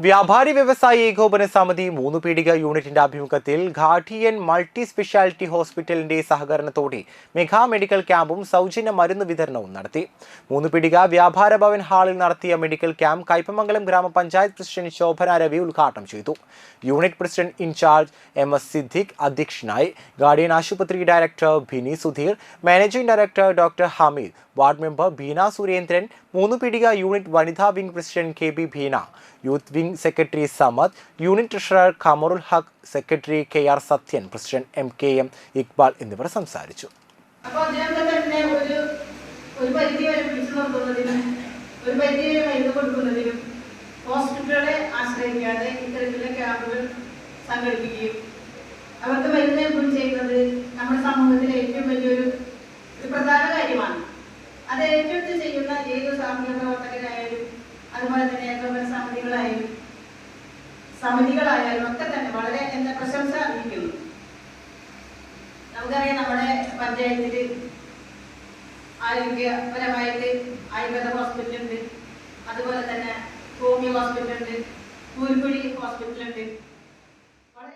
വ്യാപാരി വ്യവസായി ഏകോപന സമിതി മൂന്ന് പീടിക യൂണിറ്റിന്റെ ആഭിമുഖ്യത്തിൽ ഘാട്ടിയൻ മൾട്ടി സ്പെഷ്യാലിറ്റി ഹോസ്പിറ്റലിന്റെ സഹകരണത്തോടെ മെഗാ മെഡിക്കൽ ക്യാമ്പും സൗജന്യ മരുന്ന് വിതരണവും നടത്തി. മൂന്ന് പീടിക വ്യാപാര ഭവൻ ഹാളിൽ നടത്തിയ മെഡിക്കൽ ക്യാമ്പ് കൈപ്പമംഗലം ഗ്രാമപഞ്ചായത്ത് പ്രസിഡന്റ് ശോഭന രവി ഉദ്ഘാടനം ചെയ്തു. Unit president in charge M S Siddique അധ്യക്ഷനായി ഗാർഡിയൻ ആശുപത്രി director Bhini Sudheer managing director doctor Hameed ward member Beena Surendran Moonnupeedika unit വനിതാ wing president K B Beena youth wing secretary Samad union treasurer Qamarul Haq secretary K R Sathyan president M K M Iqbal എന്നിവർ സംസാരിച്ചു. ഒരു പരിധി വരെ പിടിച്ചു ഒരു പരിധി വരെ മരുന്ന് കൊടുക്കുന്നതിനും ഹോസ്പിറ്റലുകളെ ആശ്രയിക്കാതെ ഇത്തരത്തിലെ ക്യാമ്പുകൾ സംഘടിപ്പിക്കുകയും അവർക്ക് മരുന്ന് ലഭ്യം ചെയ്യുന്നത് നമ്മുടെ സമൂഹത്തിലെ ഏറ്റവും വലിയൊരു ഒരു പ്രധാന കാര്യമാണ്. അത് ഏറ്റെടുത്ത് ചെയ്യുന്ന അതുപോലെ തന്നെ ഏകോപന സമിതികളായാലും സമിതികളായാലും ഒക്കെ തന്നെ വളരെ എന്താ പ്രശംസ അർഹിക്കുന്നു. നമുക്കറിയാം നമ്മുടെ പഞ്ചായത്തിൽ ആരോഗ്യപരമായിട്ട് ആയുർവേദ ഹോസ്പിറ്റൽ ഉണ്ട് അതുപോലെ തന്നെ ഹോമിയോ ഹോസ്പിറ്റൽ ഉണ്ട് ഹോസ്പിറ്റലുണ്ട് ഹോസ്പിറ്റൽ ഹോസ്പിറ്റലുണ്ട്.